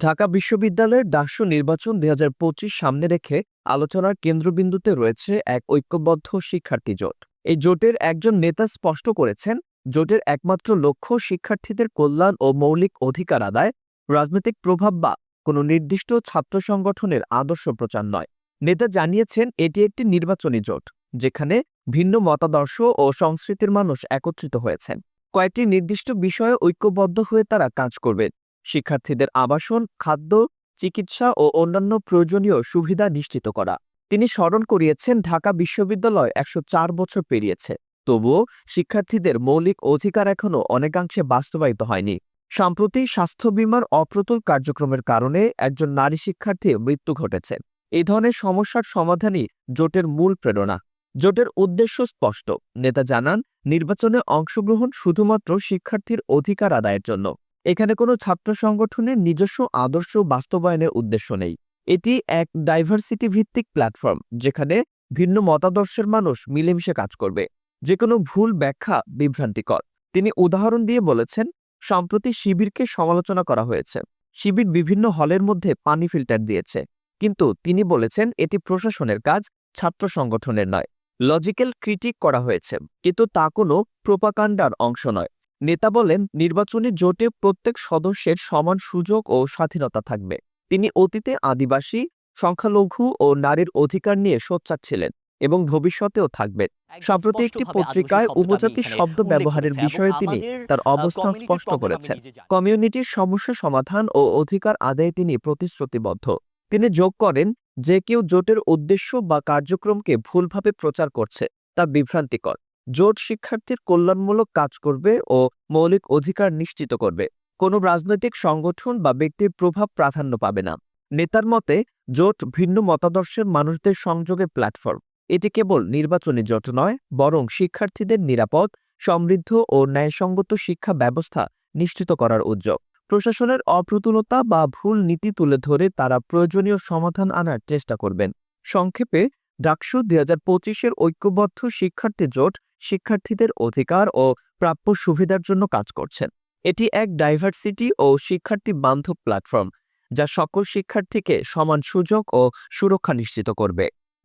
ঢাকা বিশ্ববিদ্যালয়ের ডাকসু নির্বাচন দু হাজার পঁচিশ সামনে রেখে আলোচনার কেন্দ্রবিন্দুতে রয়েছে এক ঐক্যবদ্ধ শিক্ষার্থী জোট। এই জোটের একজন নেতা স্পষ্ট করেছেন, জোটের একমাত্র লক্ষ্য শিক্ষার্থীদের কল্যাণ ও মৌলিক অধিকার আদায়, রাজনৈতিক প্রভাব বা কোনো নির্দিষ্ট ছাত্র সংগঠনের আদর্শ প্রচার নয়। নেতা জানিয়েছেন, এটি একটি নির্বাচনী জোট, যেখানে ভিন্ন মতাদর্শ ও সংস্কৃতির মানুষ একত্রিত হয়েছেন। কয়েকটি নির্দিষ্ট বিষয়ে ঐক্যবদ্ধ হয়ে তারা কাজ করবেন। শিক্ষার্থীদের আবাসন, খাদ্য, চিকিৎসা ও অন্যান্য প্রয়োজনীয় সুবিধা নিশ্চিত করা। তিনি স্মরণ করিয়েছেন, ঢাকা বিশ্ববিদ্যালয় একশো চার বছর পেরিয়েছে। তবুও শিক্ষার্থীদের মৌলিক অধিকার এখনও অনেকাংশে বাস্তবায়িত হয়নি। সম্প্রতি স্বাস্থ্য বীমার অপ্রতুল কার্যক্রমের কারণে একজন নারী শিক্ষার্থীর মৃত্যু ঘটেছে। এই ধরনের সমস্যার সমাধানই জোটের মূল প্রেরণা। জোটের উদ্দেশ্য স্পষ্ট। নেতা জানান, নির্বাচনে অংশগ্রহণ শুধুমাত্র শিক্ষার্থীর অধিকার আদায়ের জন্য। এখানে কোনো ছাত্র সংগঠনের নিজস্ব আদর্শ বাস্তবায়নের উদ্দেশ্য নেই। এটি এক ডাইভার্সিটি ভিত্তিক প্ল্যাটফর্ম যেখানে ভিন্ন মতাদর্শের মানুষ মিলেমিশে কাজ করবে। যে কোনো ভুল ব্যাখ্যা বিভ্রান্তিকর। তিনি উদাহরণ দিয়ে বলেছেন, সম্প্রতি শিবিরকে সমালোচনা করা হয়েছে। শিবির বিভিন্ন হলের মধ্যে পানি ফিল্টার দিয়েছে। কিন্তু তিনি বলেছেন, এটি প্রশাসনের কাজ, ছাত্র সংগঠনের নয়। লজিক্যাল ক্রিটিক করা হয়েছে। কিন্তু তা কোনো প্রোপাকাণ্ডার অংশ নয়। নেতা বলেন নির্বাচনী জোটে প্রত্যেক সদস্যের সমান সুযোগ ও স্বাধীনতা থাকবে। তিনি অতীতে আদিবাসী সংখ্যালঘু ও নারীর অধিকার নিয়ে সোচ্চার ছিলেন এবং ভবিষ্যতেও থাকবেন। সম্প্রতি একটি পত্রিকায় উপজাতি শব্দ ব্যবহারের বিষয়ে তিনি তার অবস্থান স্পষ্ট করেছেন। কমিউনিটির সমস্যা সমাধান ও অধিকার আদায়ে তিনি প্রতিশ্রুতিবদ্ধ। তিনি যোগ করেন যে কেউ জোটের উদ্দেশ্য বা কার্যক্রমকে ভুলভাবে প্রচার করছে তা বিভ্রান্তিকর। জোট শিক্ষার্থীর কল্যাণমূলক কাজ করবে ও মৌলিক অধিকার নিশ্চিত করবে। কোনো রাজনৈতিক সংগঠন বা ব্যক্তির প্রভাব প্রাধান্য পাবে না। নেতার মতে, জোট ভিন্ন মতাদর্শের মানুষদের সংযোগের প্ল্যাটফর্ম। এটি কেবল নির্বাচনী জোট নয়, বরং শিক্ষার্থীদের নিরাপদ, সমৃদ্ধ ও ন্যায়সঙ্গত শিক্ষা ব্যবস্থা নিশ্চিত করার উদ্যোগ। প্রশাসনের অপ্রতুলতা বা ভুল নীতি তুলে ধরে তারা প্রয়োজনীয় সমাধান আনার চেষ্টা করবেন। সংক্ষেপে, ডাকসু দুই হাজার পঁচিশের ঐক্যবদ্ধ শিক্ষার্থী জোট শিক্ষার্থীদের অধিকার ও প্রাপ্য সুবিধার জন্য কাজ করছেন। এটি এক ডাইভার্সিটি ও শিক্ষার্থী বান্ধব প্ল্যাটফর্ম যা সকল শিক্ষার্থীকে সমান সুযোগ ও সুরক্ষা নিশ্চিত করবে।